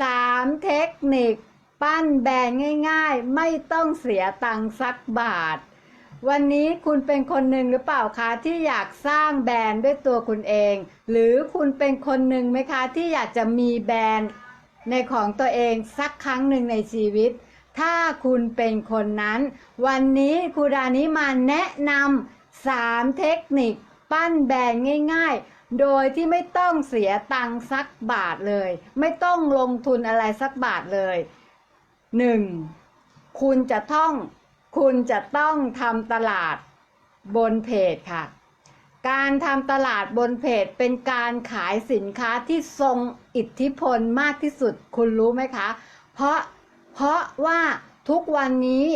สามเทคนิค ปั้นแบรนด์ง่ายๆ ไม่ต้องเสียตังค์สักบาท วันนี้คุณเป็นคนหนึ่งหรือเปล่าคะที่อยากสร้างแบรนด์ด้วยตัวคุณเอง หรือคุณเป็นคนหนึ่งไหมคะที่อยากจะมีแบรนด์ในของตัวเองสักครั้งหนึ่งในชีวิต ถ้าคุณเป็นคนนั้น วันนี้ครูดานี้มาแนะนำสามเทคนิค ปั้นแบรนด์ง่าย ๆ โดยที่ไม่ต้องเสียตังค์สักบาทเลย ไม่ต้องลงทุนอะไรสักบาทเลยหนึ่งคุณจะต้องคุณจะต้องทำตลาดบนเพจค่ะ การทำตลาดบนเพจเป็นการขายสินค้าที่ทรงอิทธิพลมากที่สุด คุณรู้ไหมคะ เพราะเพราะว่าทุกวันนี้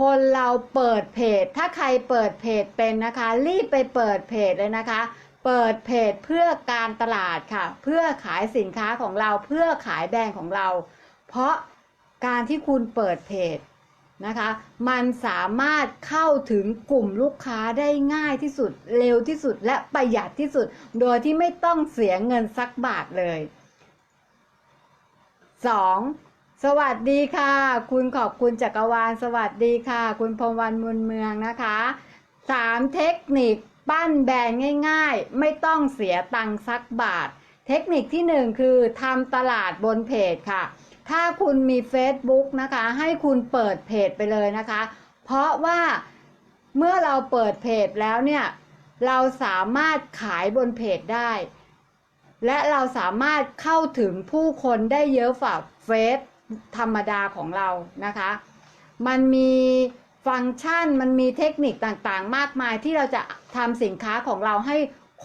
คนเราเปิดเพจ ถ้าใครเปิดเพจเป็นนะคะ รีบไปเปิดเพจเลยนะคะ เปิดเพจเพื่อการตลาดค่ะ เพื่อขายสินค้าของเราเพื่อขายแบรนด์ของเรา เพราะการที่คุณเปิดเพจนะคะ มันสามารถเข้าถึงกลุ่มลูกค้าได้ง่ายที่สุดเร็วที่สุดและประหยัดที่สุด โดยที่ไม่ต้องเสียเงินสักบาทเลย 2. สวัสดีค่ะ คุณขอบคุณจักรวาล สวัสดีค่ะ คุณพรมวันมุนเมืองนะคะ 3. เทคนิค ปั้นแบรนด์ง่าย ๆ ไม่ต้องเสียตังค์สักบาท เทคนิคที่ 1 คือทำตลาดบนเพจค่ะ ถ้าคุณมี Facebook นะคะ ให้คุณเปิดเพจไปเลยนะคะ เพราะว่าเมื่อเราเปิดเพจแล้วเนี่ย เราสามารถขายบนเพจได้ และเราสามารถเข้าถึงผู้คนได้เยอะฝ่าเฟซธรรมดาของเรานะคะ มันมี ฟังก์ชันมันมีเทคนิคต่างๆ มากมายที่เราจะทำสินค้าของเราให้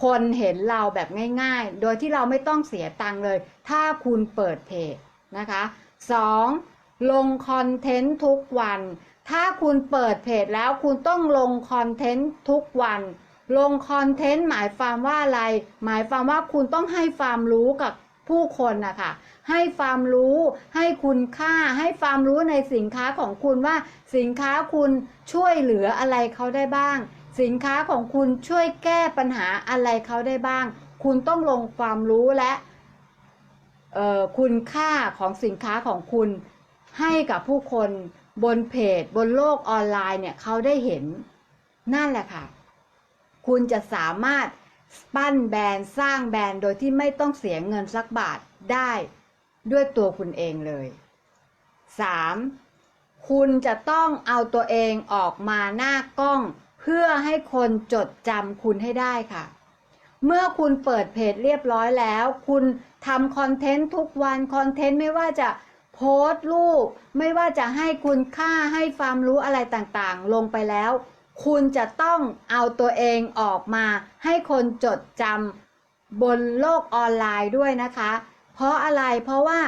คนเห็นเราแบบง่ายๆ โดยที่เราไม่ต้องเสียตังค์เลย ถ้าคุณเปิดเพจนะคะ 2. ลงคอนเทนต์ทุกวัน ถ้าคุณเปิดเพจแล้วคุณต้องลงคอนเทนต์ทุกวัน ลงคอนเทนต์หมายความว่าอะไร หมายความว่าคุณต้องให้ความรู้กับ ผู้คนนะคะให้ความรู้ให้คุณค่าให้ความรู้ในสินค้าของคุณว่าสินค้าคุณช่วยเหลืออะไรเขาได้บ้าง สินค้าของคุณช่วยแก้ปัญหาอะไรเขาได้บ้าง คุณต้องลงความรู้และคุณค่าของสินค้าของคุณให้กับผู้คนบนเพจ บนโลกออนไลน์เนี่ยเขาได้เห็นนั่นแหละค่ะ คุณจะสามารถ ปั้นแบรนด์สร้างแบรนด์โดยที่ไม่ต้องเสียเงินสักบาทได้ด้วยตัวคุณเองเลย 3. คุณจะต้องเอาตัวเองออกมาหน้ากล้อง เพื่อให้คนจดจำคุณให้ได้ค่ะ เมื่อคุณเปิดเพจเรียบร้อยแล้ว คุณทำคอนเทนต์ทุกวันคอนเทนต์ไม่ว่าจะโพสต์รูป ไม่ว่าจะให้คุณค่าให้ความรู้อะไรต่างๆ ลงไปแล้ว คุณจะต้องเอาตัวเองออกมา ให้คนจดจำบนโลกออนไลน์ด้วยนะคะ เพราะอะไรเพราะว่า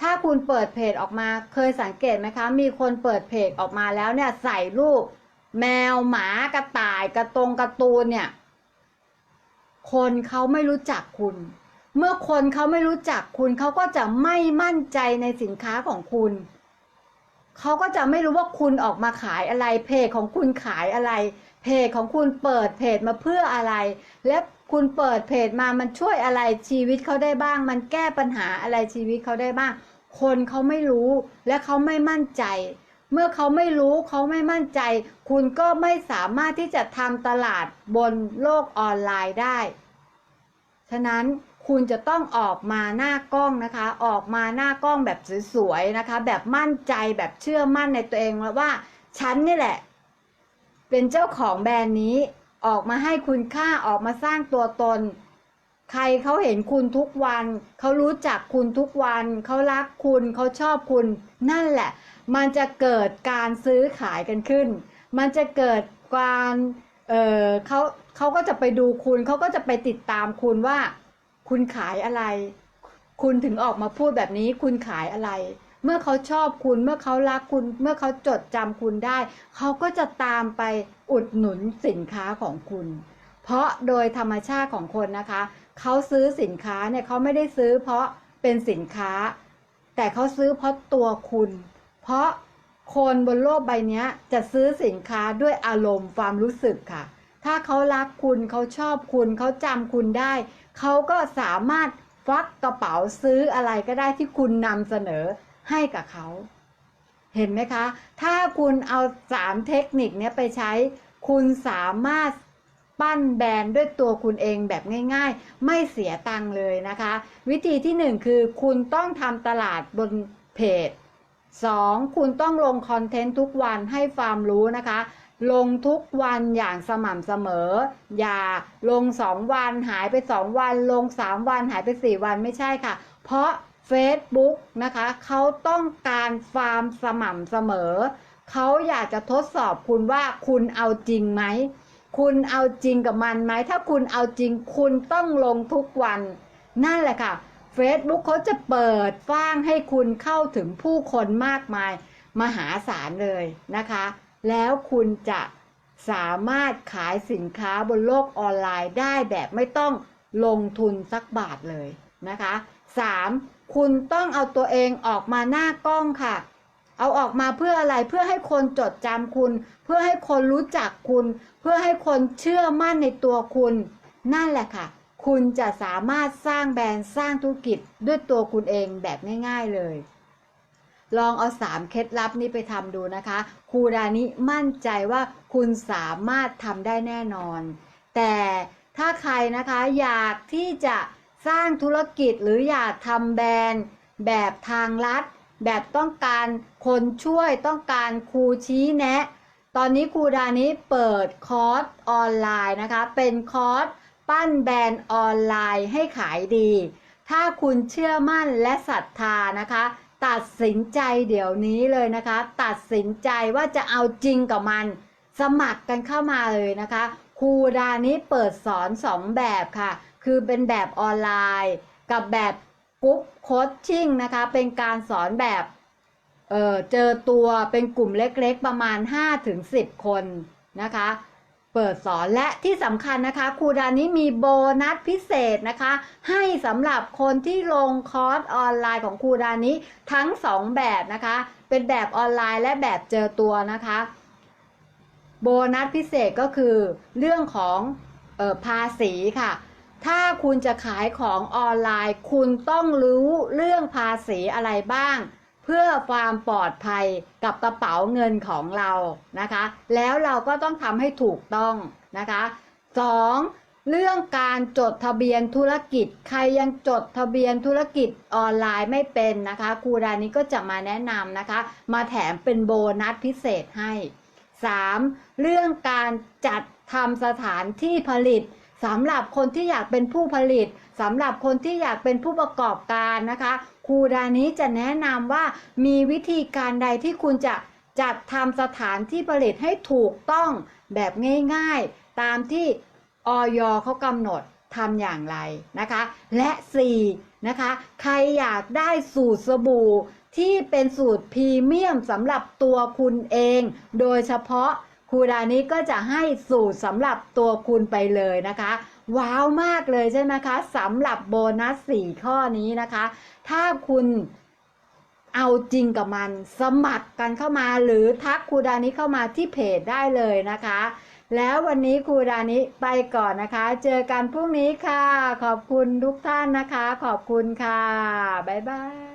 ถ้าคุณเปิดเพจออกมาเคยสังเกตไหมคะ มีคนเปิดเพจออกมาแล้วเนี่ยใส่รูป แมวหมากระต่ายกระตรงกร์ตูนเนี่ย คนเขาไม่รู้จักคุณ เมื่อคนเขาไม่รู้จักคุณเขาก็จะไม่มั่นใจในสินค้าของคุณ เขาก็จะไม่รู้ว่าคุณออกมาขายอะไร เพจของคุณขายอะไร เพจของคุณเปิดเพจมาเพื่ออะไร และคุณเปิดเพจมามันช่วยอะไรชีวิตเขาได้บ้าง มันแก้ปัญหาอะไรชีวิตเขาได้บ้าง คนเขาไม่รู้และเขาไม่มั่นใจ เมื่อเขาไม่รู้เขาไม่มั่นใจ คุณก็ไม่สามารถที่จะทำตลาดบนโลกออนไลน์ได้ ฉะนั้น คุณจะต้องออกมาหน้ากล้องนะคะ ออกมาหน้ากล้องแบบสวยๆนะคะ แบบมั่นใจแบบเชื่อมั่นในตัวเองว่าฉันนี่แหละ เป็นเจ้าของแบรนด์นี้ออกมาให้คุณค่าออกมาสร้างตัวตน ใครเขาเห็นคุณทุกวัน เขารู้จักคุณทุกวัน เขารักคุณเขาชอบคุณ นั่นแหละ มันจะเกิดการซื้อขายกันขึ้น มันจะเกิดการเออเขาเขาก็จะไปดูคุณเขาก็จะไปติดตามคุณว่า คุณขายอะไร คุณถึงออกมาพูดแบบนี้ คุณขายอะไร เมื่อเขาชอบคุณ เมื่อเขารักคุณ เมื่อเขาจดจำคุณได้ เขาก็จะตามไปอุดหนุนสินค้าของคุณ เพราะโดยธรรมชาติของคนนะคะ เขาซื้อสินค้าเนี่ยเขาไม่ได้ซื้อเพราะเป็นสินค้า แต่เขาซื้อเพราะตัวคุณ เพราะคนบนโลกใบนี้จะซื้อสินค้าด้วยอารมณ์ความรู้สึกค่ะ ถ้าเขารักคุณเขาชอบคุณเขาจำคุณได้ เขาก็สามารถฟักกระเป๋าซื้ออะไรก็ได้ที่คุณนำเสนอให้กับเขา เห็นไหมคะ ถ้าคุณเอาสามเทคนิคนี้ไปใช้ คุณสามารถปั้นแบรนด์ด้วยตัวคุณเองแบบง่าย ๆ ไม่เสียตังค์เลยนะคะ วิธีที่หนึ่งคือคุณต้องทำตลาดบนเพจ 2. คุณต้องลงคอนเทนต์ทุกวันให้ความรู้นะคะ ลงทุกวันอย่างสม่ำเสมอ อย่าลง2วันหายไป2วัน ลง3วันหายไป4วันไม่ใช่ค่ะ เพราะ Facebook นะคะเขาต้องการความสม่ำเสมอ เขาอยากจะทดสอบคุณว่าคุณเอาจริงไหม คุณเอาจริงกับมันไหม ถ้าคุณเอาจริงคุณต้องลงทุกวัน นั่นแหละค่ะ Facebook เขาจะเปิดฟ้างให้คุณเข้าถึงผู้คนมากมาย มหาศาลเลยนะคะ แล้วคุณจะสามารถขายสินค้าบนโลกออนไลน์ได้แบบไม่ต้องลงทุนสักบาทเลยนะคะ 3. คุณต้องเอาตัวเองออกมาหน้ากล้องค่ะ เอาออกมาเพื่ออะไรเพื่อให้คนจดจำคุณ เพื่อให้คนรู้จักคุณ เพื่อให้คนเชื่อมั่นในตัวคุณ นั่นแหละค่ะ คุณจะสามารถสร้างแบรนด์สร้างธุรกิจด้วยตัวคุณเองแบบง่าย ๆเลย ลองเอาสามเคล็ดลับนี้ไปทำดูนะคะครูดานิมั่นใจว่าคุณสามารถทำได้แน่นอน แต่ถ้าใครนะคะอยากที่จะสร้างธุรกิจหรืออยากทำแบรนด์แบบทางลัด แบบต้องการคนช่วยต้องการครูชี้แนะ ตอนนี้ครูดานิเปิดคอร์สออนไลน์นะคะ เป็นคอร์สปั้นแบรนด์ออนไลน์ให้ขายดี ถ้าคุณเชื่อมั่นและศรัทธานะคะ ตัดสินใจเดี๋ยวนี้เลยนะคะ ตัดสินใจว่าจะเอาจริงกับมัน สมัครกันเข้ามาเลยนะคะครูดานี้เปิดสอนสองแบบค่ะ คือเป็นแบบออนไลน์ กับแบบกรุ๊ปโคชชิ่งนะคะ เป็นการสอนแบบเออเจอตัวเป็นกลุ่มเล็กๆประมาณ 5-10 คนนะคะ เปิดสอนและที่สำคัญนะคะครูดานี้มีโบนัสพิเศษนะคะ ให้สำหรับคนที่ลงคอร์สออนไลน์ของครูดานี้ทั้ง 2 แบบนะคะ เป็นแบบออนไลน์และแบบเจอตัวนะคะ โบนัสพิเศษก็คือเรื่องของออภาษีค่ะ ถ้าคุณจะขายของออนไลน์ คุณต้องรู้เรื่องภาษีอะไรบ้าง เพื่อความปลอดภัยกับกระเป๋าเงินของเรานะคะ แล้วเราก็ต้องทำให้ถูกต้องนะคะ 2. เรื่องการจดทะเบียนธุรกิจ ใครยังจดทะเบียนธุรกิจออนไลน์ไม่เป็นนะคะครูดานี้ก็จะมาแนะนำนะคะ มาแถมเป็นโบนัสพิเศษให้ 3. เรื่องการจัดทำสถานที่ผลิต สำหรับคนที่อยากเป็นผู้ผลิตสำหรับคนที่อยากเป็นผู้ประกอบการนะคะ ครูดานี้จะแนะนำว่ามีวิธีการใดที่คุณจะจัดทำสถานที่ผลิตให้ถูกต้องแบบง่ายๆ ตามที่ออยเขากำหนดทำอย่างไรนะคะ และ 4. นะคะ ใครอยากได้สูตรสบู่ที่เป็นสูตรพรีเมียมสำหรับตัวคุณเอง โดยเฉพาะ ครูดานี้ก็จะให้สูตรสำหรับตัวคุณไปเลยนะคะ ว้าวมากเลยใช่ไหมคะสำหรับโบนัส 4 ข้อนี้นะคะ ถ้าคุณเอาจริงกับมันสมัครกันเข้ามาหรือทักครูดานี้เข้ามาที่เพจได้เลยนะคะ แล้ววันนี้ครูดานิไปก่อนนะคะ เจอกันพรุ่งนี้ค่ะ ขอบคุณทุกท่านนะคะ ขอบคุณค่ะ บ๊ายบาย